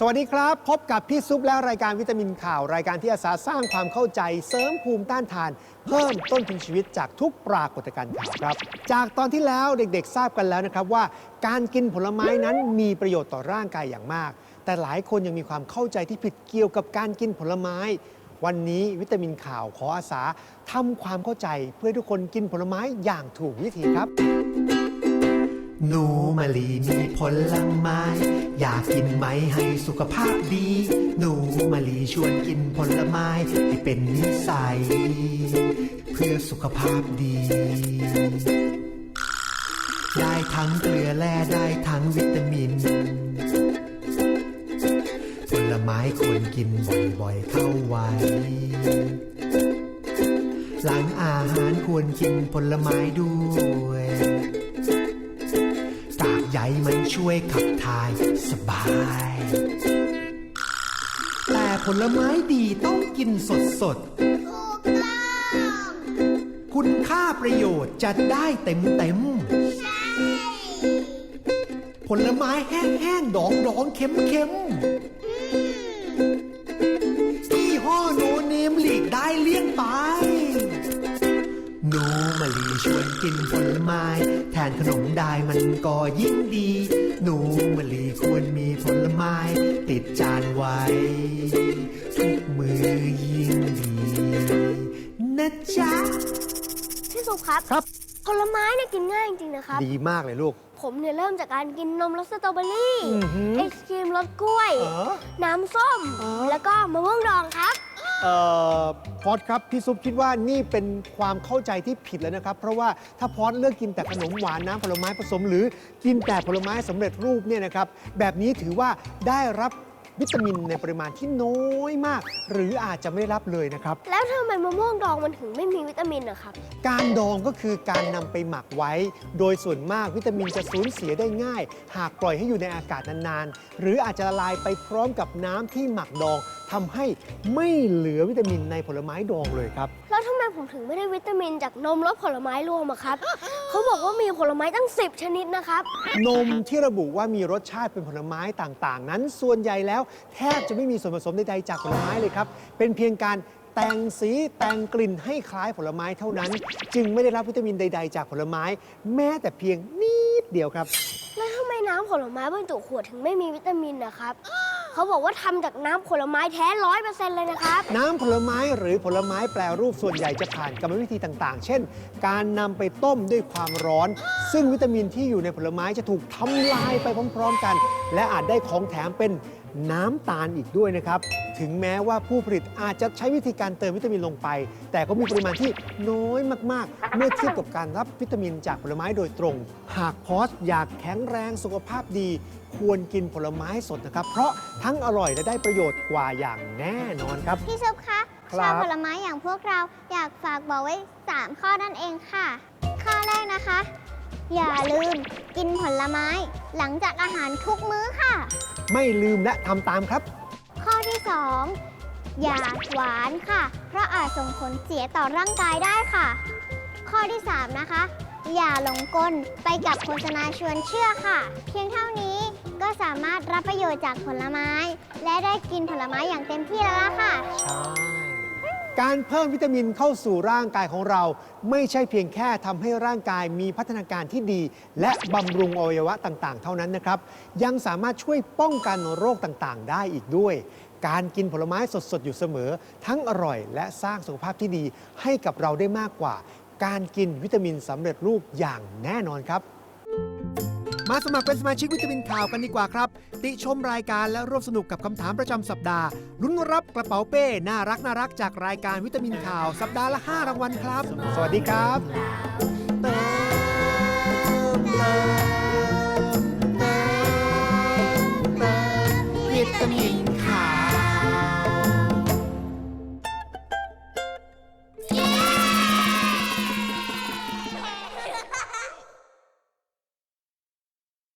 สวัสดีครับ พบกับพี่ซุปและรายการวิตามินข่าว รายการที่อาสาสร้างความเข้าใจ เสริมภูมิต้านทาน เพิ่มต้นทุนชีวิตจากทุกปรากฏการณ์ข่าวครับ จากตอนที่แล้วเด็กๆ ทราบกันแล้วนะครับว่า การกินผลไม้นั้นมีประโยชน์ต่อร่างกายอย่างมาก แต่หลายคนยังมีความเข้าใจที่ผิดเกี่ยวกับการกินผลไม้ วันนี้วิตามินข่าวขออาสาทำความเข้าใจเพื่อให้ทุกคนกินผลไม้อย่างถูกวิธีครับ หนูมะลีมีผลไม้ อยากกินไหมให้สุขภาพดี หนูมะลีชวนกินผลไม้ให้เป็นนิสัย เพื่อสุขภาพดี ได้ทั้งเกลือแร่ได้ทั้งวิตามิน ผลไม้ควรกินบ่อยๆเข้าไว้หลังอาหารควรกินผลไม้ด้วยกากใย มันช่วยขับถ่ายสบาย แต่ผลไม้ดีต้องกินสดสดๆคุณค่าประโยชน์จะได้เต็มเต็มๆผลไม้แห้งๆดองดองๆเค็มเค็มๆ มะลีชวนกินผลไม้ แทนขนมได้มันก็ยิ่งดี หนูมะลีควรมีผลไม้ ติดจานไว้ ทุกมือยิ่งดีนะจ๊ะพี่สุครับ ครับ ผลไม้เนี่ยกินง่ายจริงๆนะครับ ดีมากเลยลูก ผมเนี่ยเริ่มจากการกินนมรสสตรอเบอรี่อือหือไอศครีมรสกล้วยเออน้ำส้มเออแล้วก็มะม่วงดองครับ เอ่อพอดครับพี่ซุปคิดว่านี่เป็นความเข้าใจที่ผิดแล้วนะครับ เพราะว่าถ้าพอดเลือกกินแต่ขนมหวานน้ำผลไม้ผสม หรือกินแต่ผลไม้สำเร็จรูปเนี่ยนะครับแบบนี้ถือว่าได้รับ วิตามินในปริมาณที่น้อยมาก หรืออาจจะไม่ได้รับเลยนะครับ แล้วทำไมมะม่วงดองมันถึงไม่มีวิตามินนะครับ การดองก็คือการนำไปหมักไว้ โดยส่วนมากวิตามินจะสูญเสียได้ง่าย หากปล่อยให้อยู่ในอากาศนานๆ หรืออาจจะละลายไปพร้อมกับน้ำที่หมักดองทำให้ไม่เหลือวิตามินในผลไม้ดองเลยครับ แล้วทำไมผมถึงไม่ได้วิตามินจากนมรสผลไม้รวมอะครับ เขาบอกว่ามีผลไม้ตั้ง 10 ชนิดนะครับ นมที่ระบุว่ามีรสชาติเป็นผลไม้ต่างๆ นั้น ส่วนใหญ่แล้วแทบจะไม่มีส่วนผสมใดๆจากผลไม้เลยครับ เป็นเพียงการแต่งสีแต่งกลิ่นให้คล้ายผลไม้เท่านั้น จึงไม่ได้รับวิตามินใด ๆ จากผลไม้ แม้แต่เพียงนิดเดียวครับ แล้วทำไมน้ำผลไม้บรรจุขวดถึงไม่มีวิตามินนะครับ เขาบอกว่าทำจากน้ำผลไม้แท้ร้อยเปอร์เซ็นต์เลยนะครับ น้ำผลไม้หรือผลไม้แปรรูปส่วนใหญ่จะผ่านกรรมวิธีต่างๆ เช่น การนำไปต้มด้วยความร้อน ซึ่งวิตามินที่อยู่ในผลไม้จะถูกทำลายไปพร้อม ๆ กัน และอาจได้ของแถมเป็น น้ำตาลอีกด้วยนะครับ ถึงแม้ว่าผู้ผลิตอาจจะใช้วิธีการเติมวิตามินลงไป แต่ก็มีปริมาณที่น้อยมากๆ เมื่อเทียบกับการรับวิตามินจากผลไม้โดยตรง หากพอสอยากแข็งแรงสุขภาพดี ควรกินผลไม้สดนะครับ เพราะทั้งอร่อยและได้ประโยชน์กว่าอย่างแน่นอนครับ พี่ซุปคะครับ ชาวผลไม้อย่างพวกเราอยากฝากบอกไว้ 3 ข้อนั่นเองค่ะ ข้อแรกนะคะ อย่าลืมกินผลไม้ หลังจากอาหารทุกมื้อค่ะ ไม่ลืมและทำตามครับ ข้อที่ 2 อย่าหวานค่ะ เพราะอาจส่งผลเสียต่อร่างกายได้ค่ะ ข้อที่ 3 นะคะ อย่าหลงกลไปกับโฆษณาชวนเชื่อค่ะ เพียงเท่านี้ก็สามารถรับประโยชน์จากผลไม้ และได้กินผลไม้อย่างเต็มที่แล้วล่ะค่ะ ใช่ การเพิ่มวิตามินเข้าสู่ร่างกายของเรา ไม่ใช่เพียงแค่ทำให้ร่างกายมีพัฒนาการที่ดี และบำรุงอวัยวะต่างๆ เท่านั้นนะครับ ยังสามารถช่วยป้องกันโรคต่างๆ ได้อีกด้วย การกินผลไม้สดๆ อยู่เสมอ ทั้งอร่อยและสร้างสุขภาพที่ดีให้กับเราได้มากกว่า การกินวิตามินสำเร็จรูปอย่างแน่นอนครับ มาสมัครเป็นสมาชิกวิตามินข่าวกันดีกว่าครับ ติชมรายการและร่วมสนุกกับคำถามประจำสัปดาห์ลุ้นรับกระเป๋าเป้ น่ารักน่ารักจากรายการวิตามินข่าว สัปดาห์ละ 5 รางวัลครับ สวัสดีครับเติมเติมเติมเติมวิตามิน